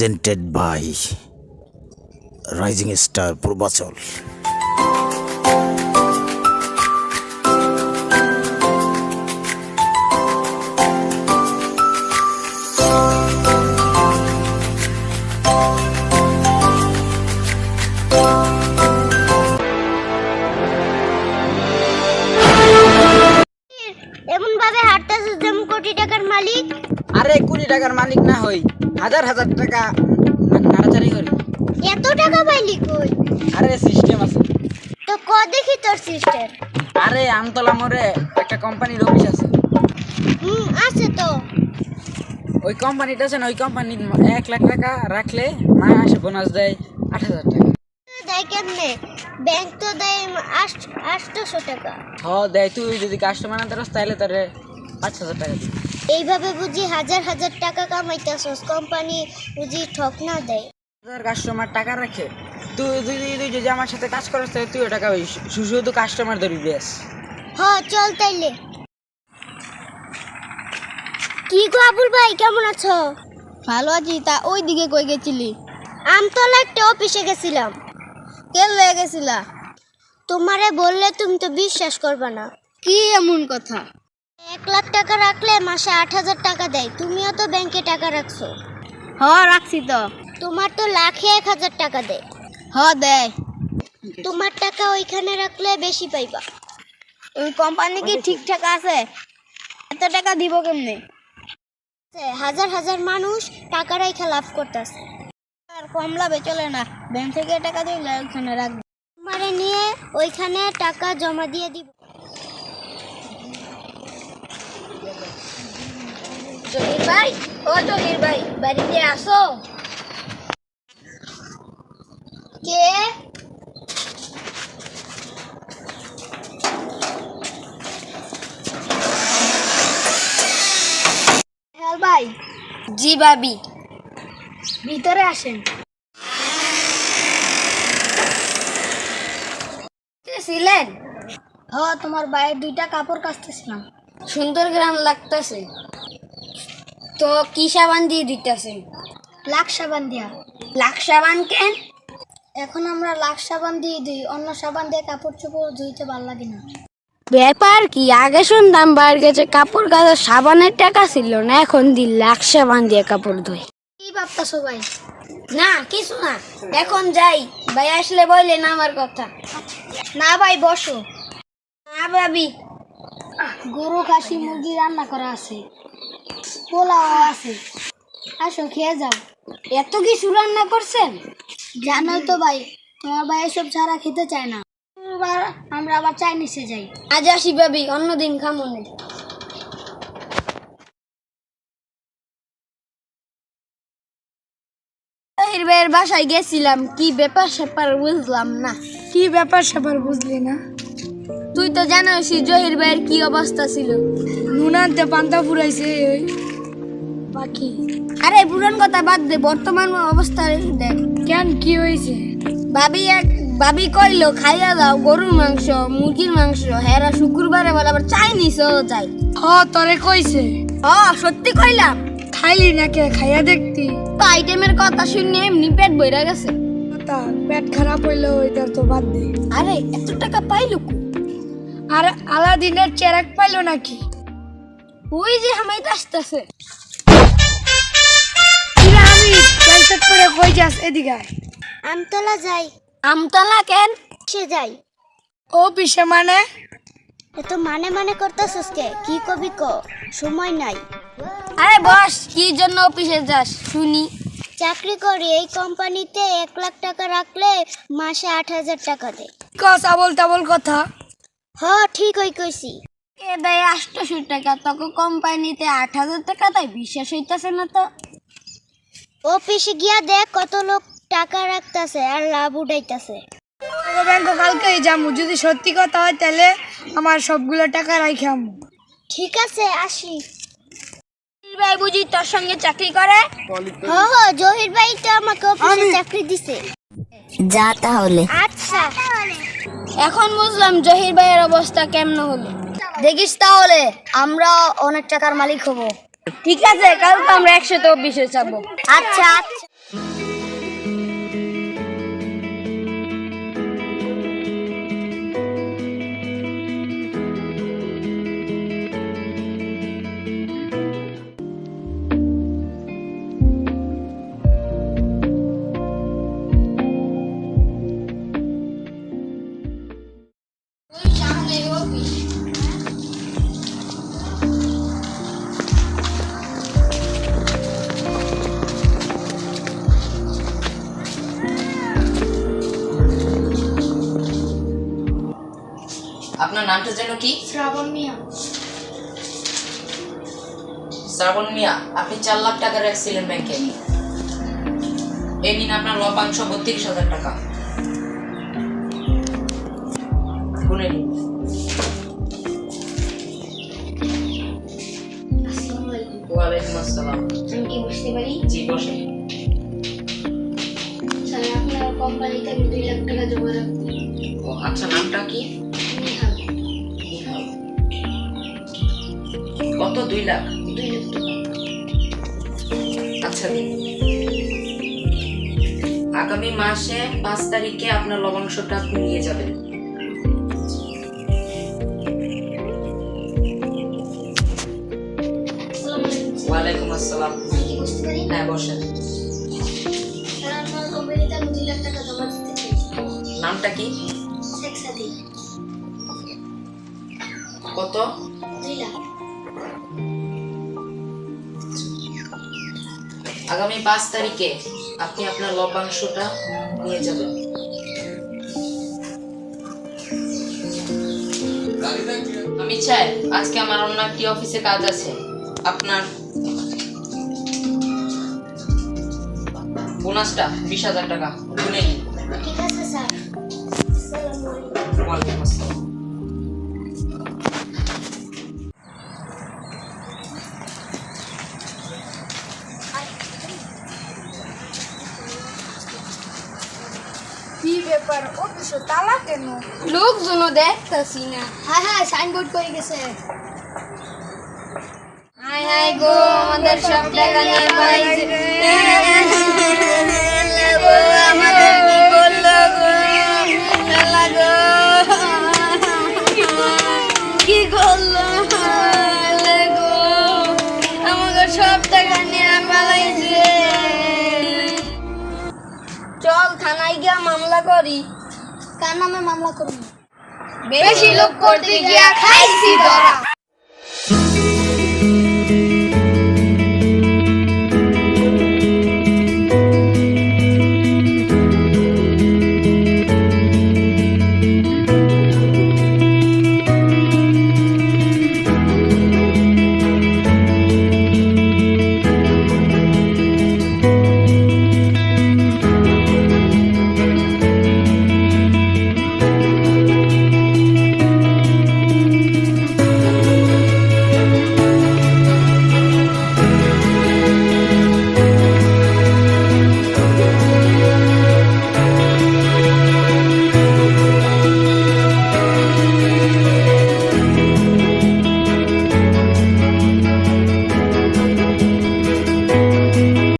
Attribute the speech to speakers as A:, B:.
A: Presented by rising star Purbachal
B: কোটি টাকার মালিক?
C: আরে কোটি টাকার মালিক না হই হাজার হাজার টাকা নাড়াচাড়ি করি।
B: এত টাকা পাইলি কই?
C: আরে সিস্টেম আছে।
B: তো ক দেখি তোর সিস্টেম
C: আরে আমতলা মোড়ে একটা কোম্পানির অফিস আছে।
B: হুম আছে তো।
C: ওই কোম্পানিটা আছে না ওই কোম্পানি এক লাখ টাকা রাখলে মাসে বোনাস দেয় আট হাজার টাকা।
B: দেয় কেমনে? ব্যাংক তো দেয় আট- আটশোশো টাকা।
C: হ দেয়। তুই যদি কাস্টমার আনতে তাহলে তারে পাঁচ হাজার টাকা।
B: এইভাবে বুঝি হাজার হাজার টাকা কামাইতেছস কোম্পানি বুঝি ঠক না দেয়।
C: হাজার কাস্টমার টাকা রাখে। তুই তুই তুই- যদি আমার সাথে কাজ করিস তাহলে তুইও টাকা শু- শুধু কাস্টমার ধরবি বেশ
B: হ চল তাইলে। কি গো আবুল ভাই কেমন আছো?
D: ভালো আছি তা ওই দিকে কই গেছিলি?
B: আমতলা একটা অফিসে গেছিলাম।
D: কে লয়ে গেছিলা?
B: তোমারে বললে তুমি তো বিশ্বাস করবে না।
D: কি এমন কথা?
B: এক লাখ টাকা রাখলে মাসে আট হাজার টাকা দেয়। তুমিও তো ব্যাংকে টাকা রাখছো।
D: হ রাখছি তো।
B: তোমার তো লাখে এক হাজার টাকা দেয়।
D: হ দেয়।
B: তোমার টাকা ওইখানে রাখলে বেশি পাইবা।
D: ওই কোম্পানি কি ঠিকঠাক আছে? এত টাকা দিব কেমনে?
B: হাজার হাজার মানুষ টাকা রাইখা লাভ করতেছে।
D: আর কম লাভে চলে না। ব্যাংক থেকে টাকা দিলে ওখানে রাখবে।
B: তোমারে নিয়ে ওইখানে টাকা জমা দিয়ে দিব
D: জহির ভাই ও জহির ভাই বাড়িতে আসো। কে? হ্যাঁ ভাই। জি ভাবি। ভিতরে আসেন। ছিলেন? হ তোমার বাইরে দুইটা কাপড় কাচতেছিলাম। সুন্দর গ্রাম লাগতেছে। তো কি সাবান দিয়ে দিতেছে লাখ সাবান দিয়া। লাখ সাবান কেন? এখন আমরা লাখ সাবান দিয়ে দিই অন্য সাবান দিয়ে কাপড় চোপড় ধুইতে ভালো লাগে না।
E: ব্যাপার কি? আগে শুনতাম বাইরে গেছে কাপড় কাচার সাবানের টাকা ছিল না এখন দি লাখ সাবান দিয়ে কাপড় ধুই।
D: কি ভাবতাছো সবাই
E: না কিছু না। এখন যাই ভাই আসলে বললেন আমার কথা।
D: না ভাই বসো।
E: না ভাবি।
D: গরু, খাসি, মুরগি রান্না করা আছে। পোলাও আছে। আসো, খেয়ে যাও।
E: এত কিছু রান্না করছেন?
D: জানোই তো ভাই, তোমার ভাই এসব ছাড়া খেতে চায় না। আমরা আবার চাইনিসে যাই।
E: আজ আসি ভাবি, অন্যদিন খামনে বাসায় গেছিলাম, কি ব্যাপার স্যাপার বুঝলাম না।
D: কি ব্যাপার স্যাপার বুঝলি না?
E: তুই তো জানোসই জহির ভাইয়ের কি অবস্থা ছিল।
D: নুন আনতে পান্তা ফুরাইছে ওই বাকি।
E: আরে পুরান কথা বাদ দে বর্তমান অবস্থা দেখ।
D: কেন কি হয়েছে?
E: ভাবি এক ভাবি কইলো খাইয়া দাও গরুর মাংস মুরগির মাংস হেরা শুক্রবারে বলে আবার চাইনিসও চাই
D: হ তোরে কইছে।
E: ও সত্যি কইলাম।
D: খাইলি নাকি খাইয়া দেখতি।
E: তো আইটেমের কথা শুনে এমনি পেট বইরা গেছে।
D: পেট খারাপ হইল ওইটা তো বাদ দে।
E: আরে এত টাকা পাইলো?
D: আর আলাদিনের চেরাক পাইলো নাকি?
E: ওই যে হামাইতে আসতেছে।
D: আমি? ক্যান্সার করে কই যাস এদিকে
B: আমতলা যাই।
E: আমতলা কেন?
B: সে যাই।
D: ও পিসে মানে?
B: এত মানে মানে করতেছস কে? কি কবি ক? সময় নাই।
E: আরে বস কি জন্য অফিসে যাস? শুনি।
B: চাকরি করি এই কোম্পানিতে এক লাখ টাকা রাখলে মাসে আট হাজার টাকা দেয়।
D: কস আবল তাবল কথা?
B: হ ঠিক ওই কইছি।
E: কে দেয় আটশো টাকা। তোকে কোম্পানিতে আট হাজার টাকা তাই বিশ্বাস হইতাছে না তো।
B: অফিসে গিয়া দেখ কত লোক টাকা রাখতাছে আর লাভ উঠাইতাছে।
D: ব্যাংক কালকেই যাব যদি সত্যি কথা হয় তাহলে আমার সবগুলো টাকা রাখি আমু।
B: ঠিক আছে আসি।
E: ভাই বুঝি তোর সঙ্গে চাকরি করে?
B: হ হ জহির ভাই তো আমাকে অফিসে চাকরি দিছে।
E: যা তাহলে।
B: আচ্ছা।
E: এখন বুঝলাম জহির ভাইয়ের অবস্থা কেমন হলো। দেখিস তাহলে আমরা অনেক টাকার মালিক হব। ঠিক আছে কালকে আমরা একশো চব্বিশে যাব।
B: আচ্ছা আচ্ছা।
F: আপনার নামটা যেন কি?
D: শ্রাবণ মিয়া।
F: শ্রাবণ মিয়া আপনি চার লাখ টাকা রাখছিলেন ব্যাংকে। এই নিন আপনার লভ্যাংশ বত্রিশ হাজার টাকা। গুনে নিন। ওয়ালাইকুম আসসালাম।
D: আমি কি বুঝতে পারি?
F: জি বসে
D: স্যার আপনার কোম্পানিতে আমি দুই লাখ টাকা জমা রাখব
F: ও আচ্ছা নামটা কি? কত? দুই লাখ।
D: দুই লাখ
F: আচ্ছা আগামী মাসে পাঁচ তারিখে আপনার লবণাংশটা আপনি নিয়ে যাবেন। ওয়ালাইকুম আসসালাম। হ্যাঁ বসেন। নামটা কি? কত?
D: দুই লাখ।
F: আগামী পাঁচ তারিখে আপনি আপনার লভ্যাংশটা নিয়ে যাবেন। আমি চাই আজকে আমার অন্য একটি অফিসে কাজ আছে। আপনার বোনাসটা বিশ হাজার টাকা।
D: ঠিক আছে স্যার।
F: ওয়ালাইকুম আসসালাম।
E: ব্যাপার তালা কেন লোকজনও দেখতাছি না।
D: হ্যাঁ হ্যাঁ সাইনবোর্ড করে গেছে।
E: হাই হাই গো আমাদের সব টাকা নিয়ে আমাদের কি করল? গো শালা গো কি করল গো আমাদের সব টাকা নিয়ে পালাইছে চল থানায় গিয়া মামলা করি।
D: কার নামে মামলা করুন
E: বেশি লোক করতে গিয়া খাইছি ধরা